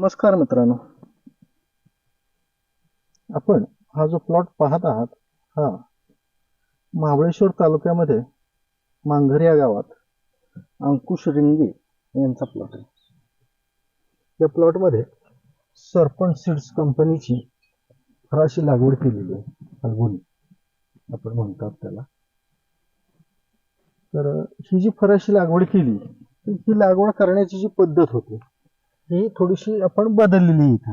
नमस्कार मित्रांनो. आपण हा जो प्लॉट पाहत आहात हा महाबळेश्वर तालुक्यामध्ये मांघर या गावात अंकुश रिंगे यांचा प्लॉट आहे. या प्लॉटमध्ये सरपंच सीड्स कंपनीची फराशी लागवड केलेली आहे फाल्गुनी आपण म्हणतात त्याला. तर ही जी फराशी लागवड केली ही लागवड करण्याची जी पद्धत होती ही थोडीशी आपण बदललेली इथं.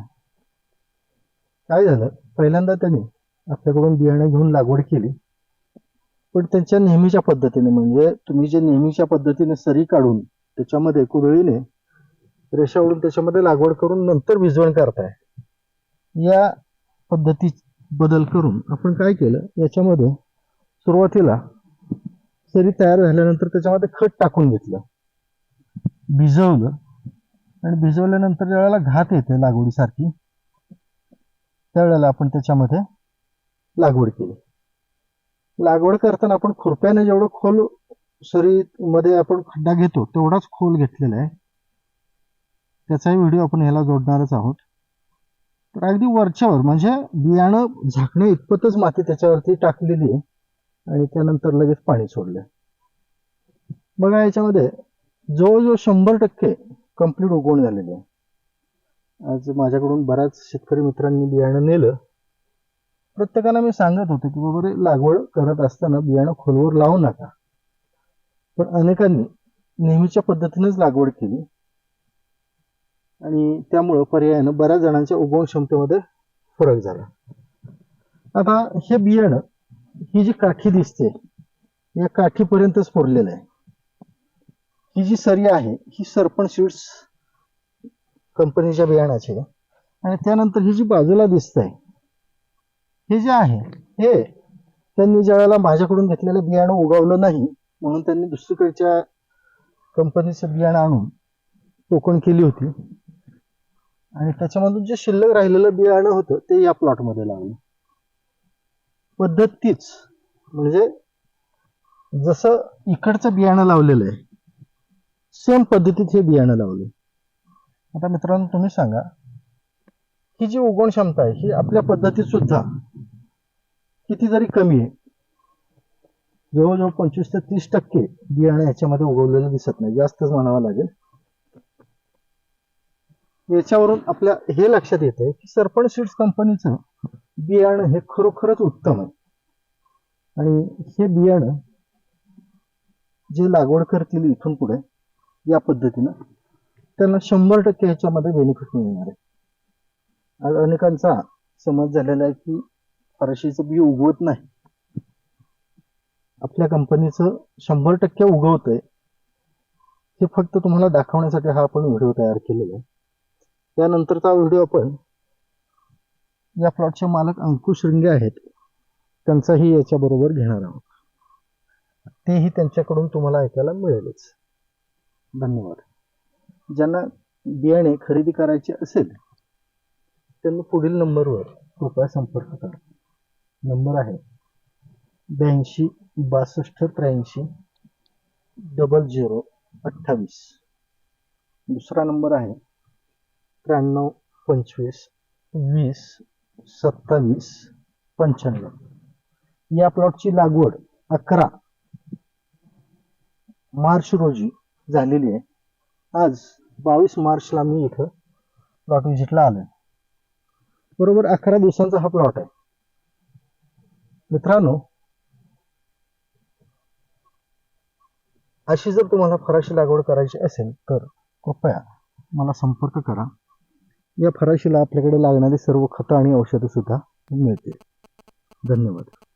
काय झालं? पहिल्यांदा त्यांनी आपल्याकडून बियाणं घेऊन लागवड केली. पण त्यांच्या नेहमीच्या पद्धतीने म्हणजे तुम्ही जे नेहमीच्या पद्धतीने सरी काढून त्याच्यामध्ये कुदळीने रेषा ओढून त्याच्यामध्ये लागवड करून नंतर भिजवण करताय या पद्धती बदल करून आपण काय केलं? याच्यामध्ये सुरुवातीला सरी तयार झाल्यानंतर त्याच्यामध्ये खत टाकून घेतलं. भिजवलं. आणि भिजवल्यानंतर ज्या वेळेला घात येते लागवडीसारखी त्यावेळेला आपण त्याच्यामध्ये लागवड केली. लागवड करताना आपण खुरप्याने जेवढं खोलमध्ये आपण खड्डा घेतो तेवढाच खोल घेतलेला आहे. त्याचाही व्हिडिओ आपण ह्याला जोडणारच आहोत. तर अगदी वरच्यावर म्हणजे बियाणं झाकणे इतपतच माती त्याच्यावरती टाकलेली आहे आणि त्यानंतर लगेच पाणी सोडलं. बघा याच्यामध्ये जवळजवळ शंभर टक्के कंप्लीट उगवण झालेली आहे. आज माझ्याकडून बऱ्याच शेतकरी मित्रांनी बियाणं नेलं. प्रत्येकाला मी सांगत होतो की बाबा रे लागवड करत असताना बियाणं खोलवर लावू नका. पण अनेकांनी नेहमीच्या पद्धतीनेच लागवड केली. आणि त्यामुळं पर्यायानं बऱ्याच जणांच्या उगवण क्षमतेमध्ये फरक झाला. आता हे बियाणं ही जी काठी दिसते या काठीपर्यंतच फोडलेलं आहे. ही जी सरी आहे ही सरपण सीड्स कंपनीच्या बियाणाची आहे. आणि त्यानंतर ही जी बाजूला दिसत आहे हे जे आहे हे त्यांनी ज्या वेळेला माझ्याकडून घेतलेलं बियाणं उगवलं नाही म्हणून त्यांनी दुसरीकडच्या कंपनीचं बियाणं आणून टोकण केली होती. आणि त्याच्यामधून जे शिल्लक राहिलेलं बियाणं होतं ते या प्लॉटमध्ये लावलं पद्धत तीच म्हणजे जसं इकडचं बियाणं लावलेलं आहे सेम पद्धतीत हे बियाणं लावले. आता मित्रांनो तुम्ही सांगा ही जी उगवण क्षमता आहे ही आपल्या पद्धतीत सुद्धा किती जरी कमी आहे जवळजवळ पंचवीस ते तीस टक्के बियाणं याच्यामध्ये उगवलेलं दिसत नाही. जास्तच म्हणावं लागेल. याच्यावरून आपल्या हे लक्षात येत आहे की सरपंच सीड्स कंपनीचं बियाणं हे खरोखरच उत्तम आहे. आणि हे बियाणं जे लागवड करतील इथून पुढे या पद्धतीनं त्यांना शंभर टक्के ह्याच्यामध्ये बेनिफिट मिळणार आहे. आज अनेकांचा समज झालेला आहे की फरशीचं बी उगवत नाही. आपल्या कंपनीचं शंभर टक्के उगवतंय. हे फक्त तुम्हाला दाखवण्यासाठी हा आपण व्हिडिओ तयार केलेला आहे. त्यानंतरचा व्हिडिओ आपण या प्लॉटचे मालक अंकुश रिंगे आहेत. त्यांचाही याच्याबरोबर घेणार आहोत. तेही त्यांच्याकडून तुम्हाला ऐकायला मिळेलच. धन्यवाद. ज्यांना बियाणे खरेदी करायचे असेल त्यांना पुढील नंबरवर कृपया संपर्क करा. नंबर आहे ब्याऐंशी बासष्ट त्र्याऐंशी डबल झिरो अठ्ठावीस. दुसरा नंबर आहे त्र्याण्णव पंचवीस वीस सत्तावीस पंच्याण्णव. या प्लॉटची लागवड अकरा मार्च रोजी झालेली आहे. आज बावीस मार्चला मी इथं प्लॉट व्हिजिटला आलोय. बरोबर अकरा दिवसांचा हा प्लॉट आहे. मित्रांनो अशी जर तुम्हाला फराशी लागवड करायची असेल तर कृपया मला संपर्क करा. या फराशीला आपल्याकडे लागणारी सर्व खतं आणि औषधं सुद्धा मिळतील. धन्यवाद.